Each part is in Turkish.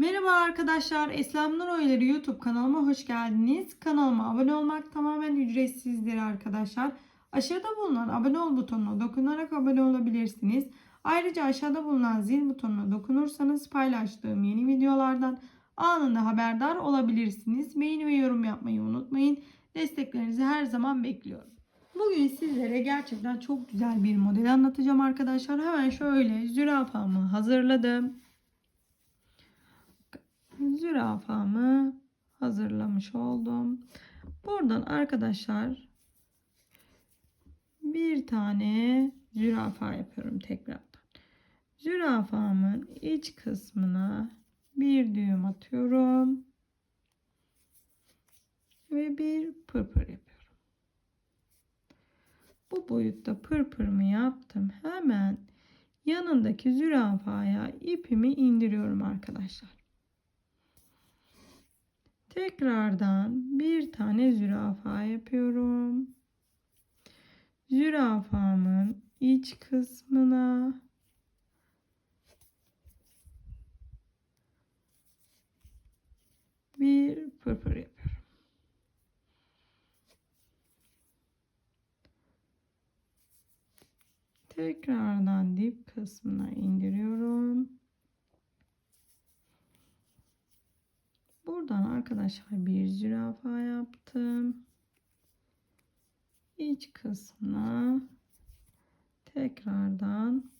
Merhaba arkadaşlar, Eslem Nur Oyları YouTube kanalıma hoş geldiniz. Kanalıma abone olmak tamamen ücretsizdir arkadaşlar. Aşağıda bulunan abone ol butonuna dokunarak abone olabilirsiniz. Ayrıca aşağıda bulunan zil butonuna dokunursanız paylaştığım yeni videolardan anında haberdar olabilirsiniz. Beğeni ve yorum yapmayı unutmayın. Desteklerinizi her zaman bekliyorum. Bugün sizlere gerçekten çok güzel bir model anlatacağım arkadaşlar. Hemen şöyle zürafamı hazırladım zürafamı hazırlamış oldum. Buradan arkadaşlar bir tane zürafa yapıyorum tekrardan. Zürafamın iç kısmına bir düğüm atıyorum. Ve bir pırpır yapıyorum. Bu boyutta pırpırımı yaptım. Hemen yanındaki zürafaya ipimi indiriyorum arkadaşlar. Tekrardan bir tane zürafa yapıyorum. Zürafamın iç kısmına bir pırpır yapıyorum. Tekrardan dip kısmına indiriyorum. Buradan arkadaşlar bir zürafa yaptım. İç kısmına tekrardan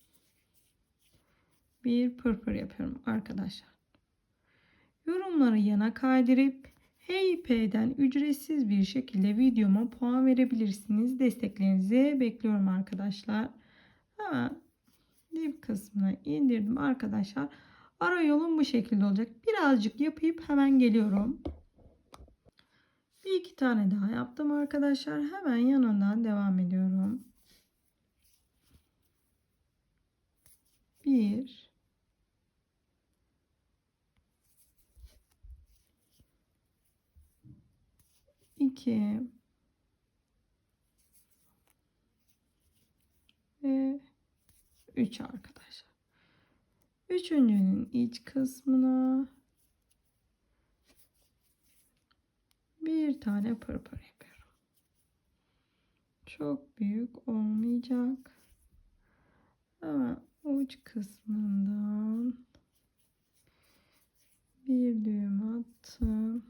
bir pırpır yapıyorum arkadaşlar. Yorumları yana kaydırıp HeyP'den ücretsiz bir şekilde videoma puan verebilirsiniz. Desteklerinizi bekliyorum arkadaşlar. Hemen dip kısmına indirdim arkadaşlar. Ara yolum bu şekilde olacak. Birazcık yapıp hemen geliyorum. Bir iki tane daha yaptım arkadaşlar. Hemen yanından devam ediyorum. Bir. iki ve üç arkadaşlar. Üçüncünün iç kısmına bir tane pırpır yapıyorum. Çok büyük olmayacak. Hemen uç kısmından bir düğüm attım.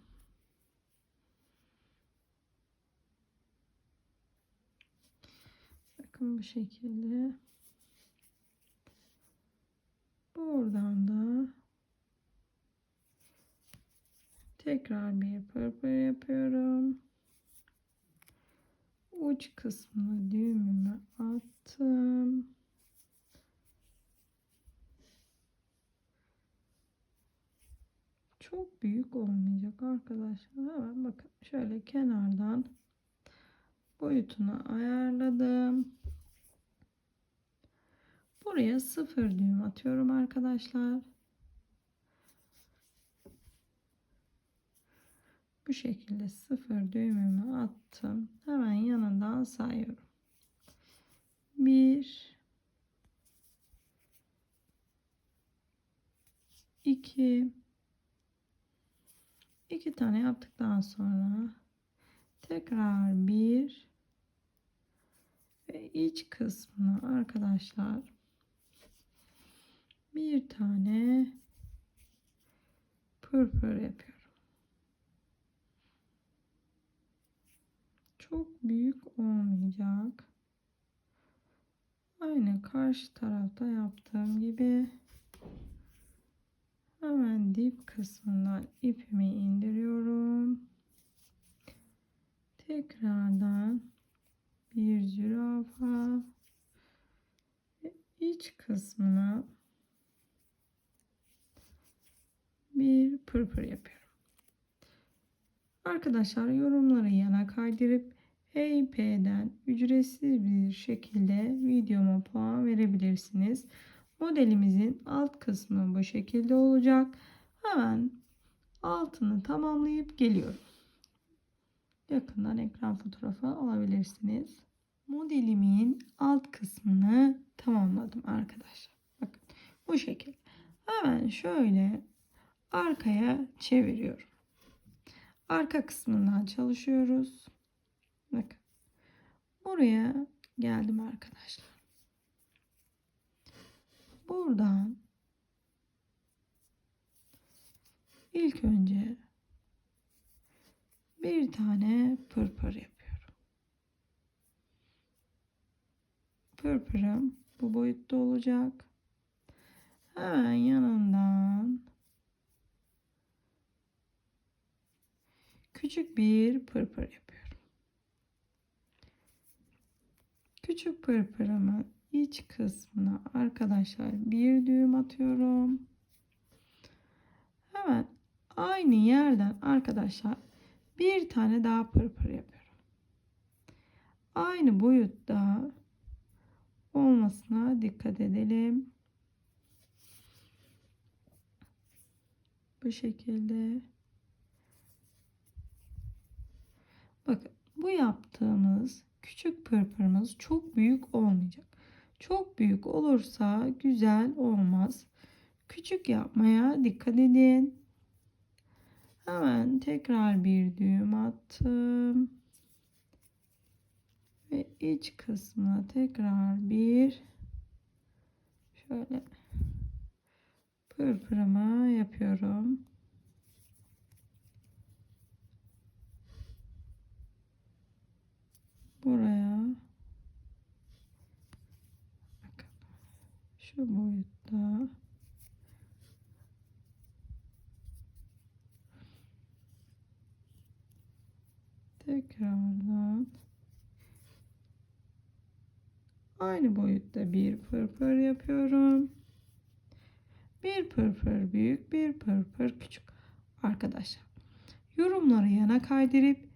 Bakın bu şekilde. Buradan da tekrar bir pırpır yapıyorum. Uç kısmına düğümümü attım. Çok büyük olmayacak arkadaşlar. Hemen bakın şöyle kenardan boyutunu ayarladım. Buraya sıfır düğüm atıyorum arkadaşlar. Bu şekilde sıfır düğümümü attım. Hemen yanından sayıyorum. Bir, iki, iki tane yaptıktan sonra tekrar bir ve iç kısmına arkadaşlar bir tane pırpır yapıyorum. Çok büyük olmayacak. Aynı karşı tarafta yaptığım gibi hemen dip kısmından ipimi indiriyorum. Tekrardan bir zürafa iç kısmına bir pırpır yapıyorum. Arkadaşlar yorumları yana kaydırıp HeyP'den ücretsiz bir şekilde videoma puan verebilirsiniz. Modelimizin alt kısmı bu şekilde olacak. Hemen altını tamamlayıp geliyorum. Yakından ekran fotoğrafı alabilirsiniz. Modelimin alt kısmını tamamladım arkadaşlar. Bakın bu şekilde. Hemen şöyle arkaya çeviriyorum. Arka kısmından çalışıyoruz. Bakın. Buraya geldim arkadaşlar. Buradan ilk önce bir tane pırpır yapıyorum. Pırpırım bu boyutta olacak. Hemen yanından küçük bir pırpır yapıyorum. Küçük pırpırımın iç kısmına arkadaşlar bir düğüm atıyorum. Hemen aynı yerden arkadaşlar bir tane daha pırpır yapıyorum. Aynı boyutta olmasına dikkat edelim. Bu şekilde. Bakın bu yaptığımız küçük pırpırımız çok büyük olmayacak. Çok büyük olursa güzel olmaz. Küçük yapmaya dikkat edin. Hemen tekrar bir düğüm attım. Ve iç kısmına tekrar bir şöyle pırpırımı yapıyorum. Buraya şu boyutta tekrardan aynı boyutta bir pırpır yapıyorum. Bir pırpır büyük, bir pırpır küçük. Arkadaşlar yorumları yana kaydırıp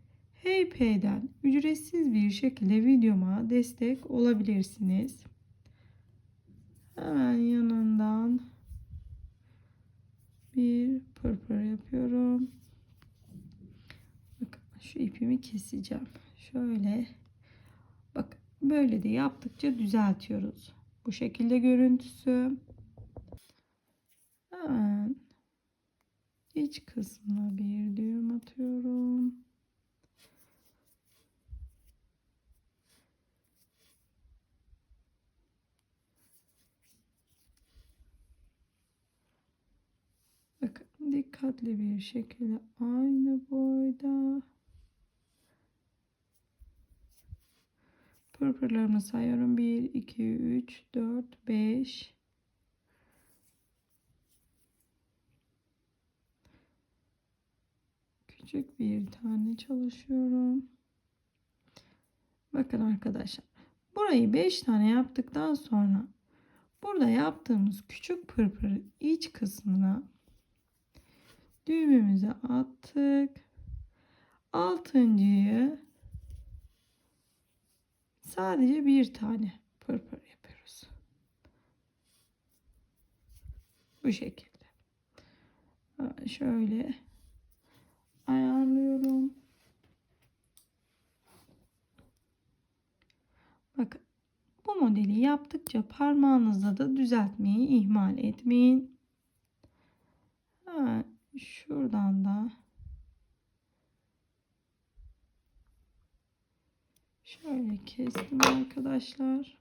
HeyPay'den ücretsiz bir şekilde videoma destek olabilirsiniz. Hemen yanından bir pırpır yapıyorum. Bakın şu ipimi keseceğim. Şöyle bak böyle de yaptıkça düzeltiyoruz. Bu şekilde görüntüsü. Hemen iç kısmına bir düğüm atıyorum. Bakın dikkatli bir şekilde aynı boyda pırpırlarımı sayıyorum. 1, 2, 3, 4, 5, küçük bir tane çalışıyorum. Bakın arkadaşlar. Burayı 5 tane yaptıktan sonra burada yaptığımız küçük pırpır iç kısmına düğümümüzü attık. Altıncıyı sadece bir tane pırpır yapıyoruz. Bu şekilde. Şöyle ayarlıyorum. Bakın bu modeli yaptıkça parmağınızla da düzeltmeyi ihmal etmeyin. Hemen şuradan da şöyle kestim arkadaşlar.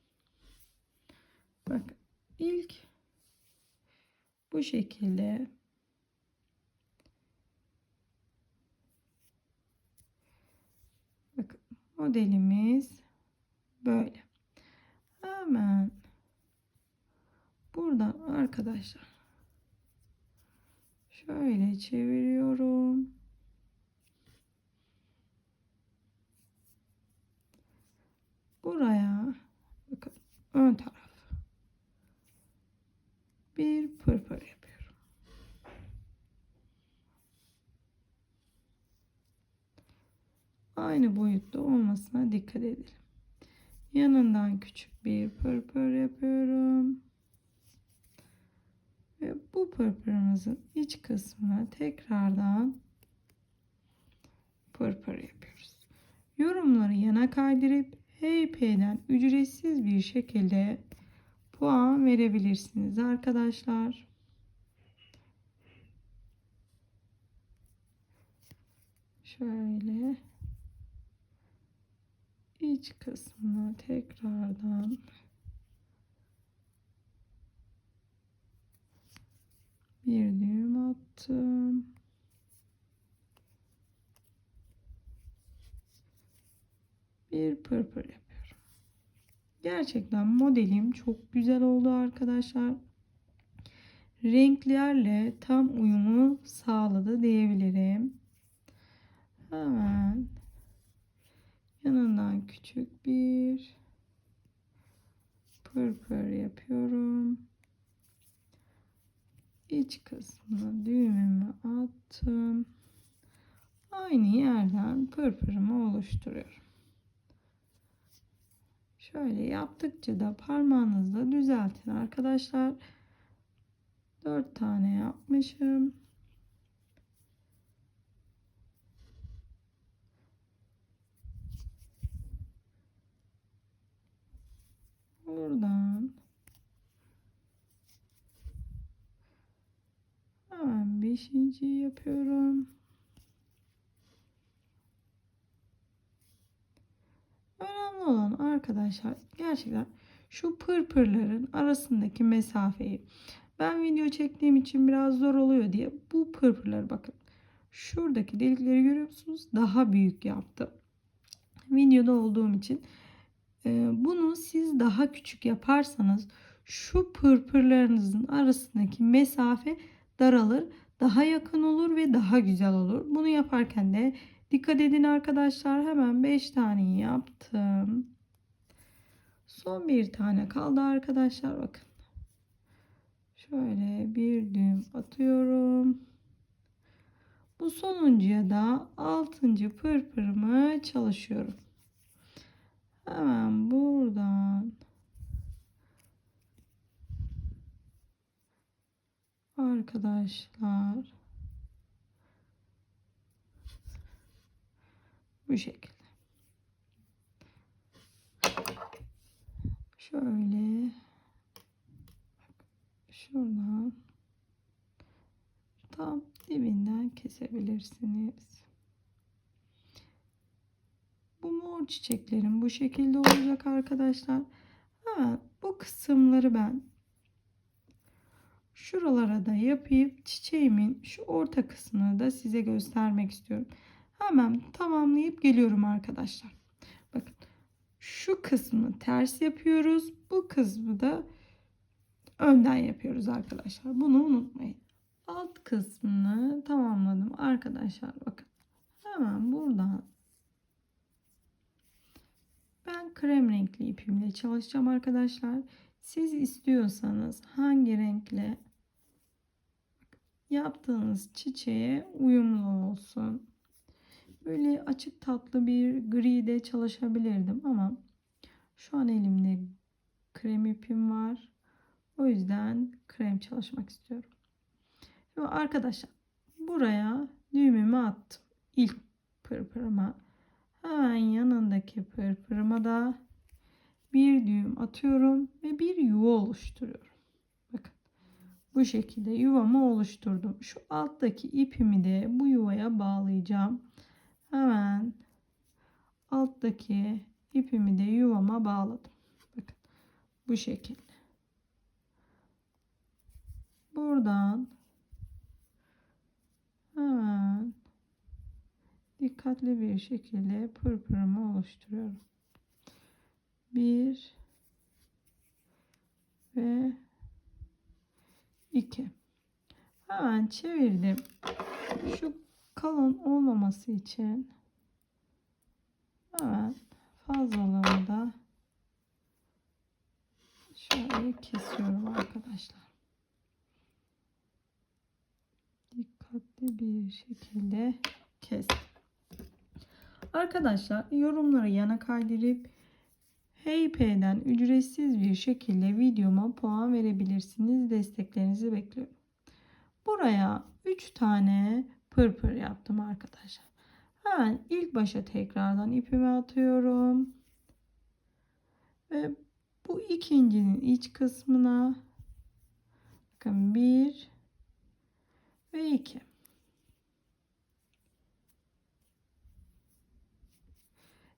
Bakın ilk bu şekilde Bakın modelimiz böyle. Hemen buradan arkadaşlar şöyle çeviriyorum. Buraya bakın ön taraf bir pırpır yapıyorum. Aynı boyutta olmasına dikkat edelim. Yanından küçük bir pırpır yapıyorum. Ve bu pırpırımızın iç kısmına tekrardan pırpır yapıyoruz. Yorumları yana kaydırıp HP'den ücretsiz bir şekilde puan verebilirsiniz arkadaşlar. Şöyle iç kısmına tekrardan attım. Bir pırpır yapıyorum. Gerçekten modelim çok güzel oldu arkadaşlar. Renklerle tam uyumu sağladı diyebilirim. Hemen yanından küçük bir pırpır yapıyorum. İç kısmına düğümümü attım. Aynı yerden pırpırımı oluşturuyorum. Şöyle yaptıkça da parmağınızla düzeltin arkadaşlar. 4 tane yapmışım. Buradan hemen beşinci yapıyorum. Önemli olan arkadaşlar gerçekten şu pırpırların arasındaki mesafeyi ben video çektiğim için biraz zor oluyor diye bu pırpırları bakın. Şuradaki delikleri görüyor musunuz? Daha büyük yaptım. Videoda olduğum için e, bunu siz daha küçük yaparsanız şu pırpırlarınızın arasındaki mesafe daralır. Daha yakın olur ve daha güzel olur. Bunu yaparken de dikkat edin arkadaşlar. Hemen 5 tane yaptım. Son bir tane kaldı arkadaşlar. Bakın. Şöyle bir düğüm atıyorum. Bu sonuncuya da altıncı pırpırımı çalışıyorum. Hemen buradan arkadaşlar bu şekilde. Şöyle şuradan tam dibinden kesebilirsiniz. Bu mor çiçeklerim bu şekilde olacak arkadaşlar. Hemen bu kısımları ben şuralara da yapıp çiçeğimin şu orta kısmını da size göstermek istiyorum. Hemen tamamlayıp geliyorum arkadaşlar. Bakın şu kısmı ters yapıyoruz. Bu kısmı da önden yapıyoruz arkadaşlar. Bunu unutmayın. Alt kısmını tamamladım arkadaşlar. Bakın hemen buradan ben krem renkli ipimle çalışacağım arkadaşlar. Siz istiyorsanız hangi renkle yaptığınız çiçeğe uyumlu olsun. Böyle açık tatlı bir gri de çalışabilirdim ama şu an elimde krem ipim var. O yüzden krem çalışmak istiyorum. Şimdi arkadaşlar buraya düğümümü attım. İlk pırpırıma. Hemen yanındaki pırpırıma da bir düğüm atıyorum ve bir yuva oluşturuyorum. Bu şekilde yuvamı oluşturdum. Şu alttaki ipimi de bu yuvaya bağlayacağım. Hemen alttaki ipimi de yuvama bağladım. Bakın bu şekilde. Buradan hemen dikkatli bir şekilde pırpırımı oluşturuyorum. Bir ve iki. Hemen çevirdim. Şu kalın olmaması için hemen fazlalığını da şöyle kesiyorum arkadaşlar. Dikkatli bir şekilde kes. Arkadaşlar yorumları yana kaydırıp HeyP'den ücretsiz bir şekilde videoma puan verebilirsiniz. Desteklerinizi bekliyorum. Buraya 3 tane pırpır yaptım arkadaşlar. Hemen ilk başa tekrardan ipimi atıyorum. Ve bu ikincinin iç kısmına bakın bir ve iki.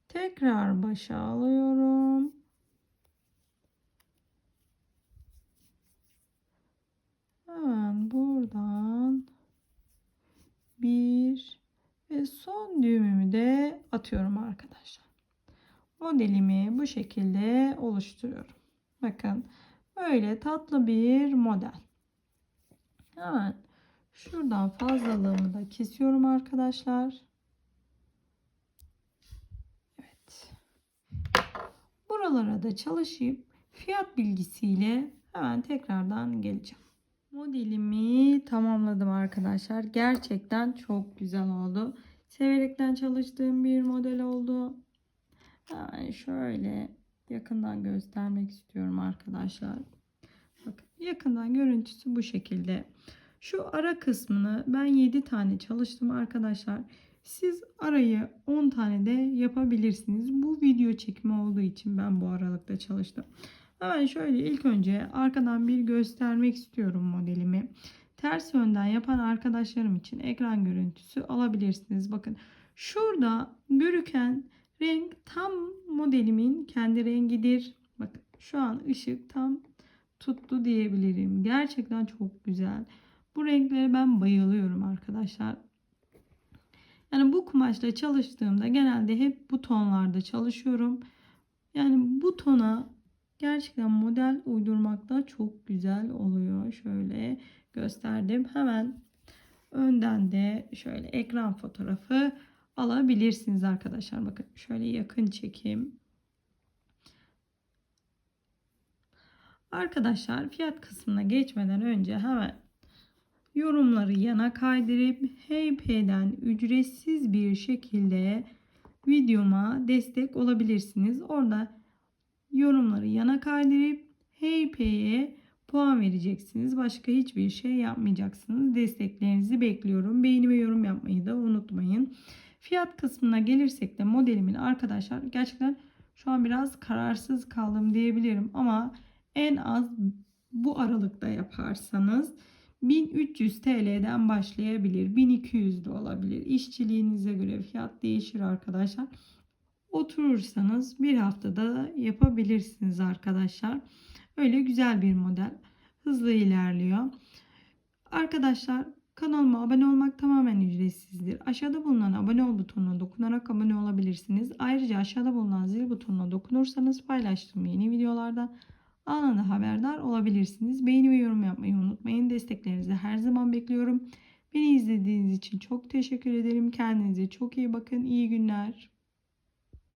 Tekrar başa alıyorum. Hemen buradan bir ve son düğümümü de atıyorum arkadaşlar. Modelimi bu şekilde oluşturuyorum. Bakın böyle tatlı bir model. Hemen şuradan fazlalığımı da kesiyorum arkadaşlar. Buralara da çalışıp fiyat bilgisiyle hemen tekrardan geleceğim. Modelimi tamamladım arkadaşlar. Gerçekten çok güzel oldu. Severekten çalıştığım bir model oldu. Hemen şöyle yakından göstermek istiyorum arkadaşlar. Bakın yakından görüntüsü bu şekilde. Şu ara kısmını ben 7 tane çalıştım arkadaşlar. Siz arayı 10 tane de yapabilirsiniz. Bu video çekimi olduğu için ben bu aralıkta çalıştım. Hemen şöyle ilk önce arkadan bir göstermek istiyorum modelimi. Ters yönden yapan arkadaşlarım için ekran görüntüsü alabilirsiniz. Bakın şurada görüken renk tam modelimin kendi rengidir. Bakın şu an ışık tam tuttu diyebilirim. Gerçekten çok güzel. Bu renklere ben bayılıyorum arkadaşlar. Yani bu kumaşla çalıştığımda genelde hep bu tonlarda çalışıyorum. Yani bu tona gerçekten model uydurmakta çok güzel oluyor. Şöyle gösterdim. Hemen önden de şöyle ekran fotoğrafı alabilirsiniz arkadaşlar. Bakın şöyle yakın çekim. Arkadaşlar fiyat kısmına geçmeden önce hemen yorumları yana kaydırıp HeyP'den ücretsiz bir şekilde videoma destek olabilirsiniz. Orada yorumları yana kaydırıp HeyP'ye puan vereceksiniz. Başka hiçbir şey yapmayacaksınız. Desteklerinizi bekliyorum. Beğeni ve yorum yapmayı da unutmayın. Fiyat kısmına gelirsek de modelimin arkadaşlar gerçekten şu an biraz kararsız kaldım diyebilirim ama en az bu aralıkta yaparsanız 1300 TL'den başlayabilir. 1200 de olabilir. İşçiliğinize göre fiyat değişir arkadaşlar. Oturursanız bir haftada yapabilirsiniz arkadaşlar. Öyle güzel bir model. Hızlı ilerliyor. Arkadaşlar kanalıma abone olmak tamamen ücretsizdir. Aşağıda bulunan abone ol butonuna dokunarak abone olabilirsiniz. Ayrıca aşağıda bulunan zil butonuna dokunursanız paylaştığım yeni videolardan anında haberdar olabilirsiniz. Beğeni ve yorum yapmayı unutmayın. Desteklerinizi her zaman bekliyorum. Beni izlediğiniz için çok teşekkür ederim. Kendinize çok iyi bakın. İyi günler.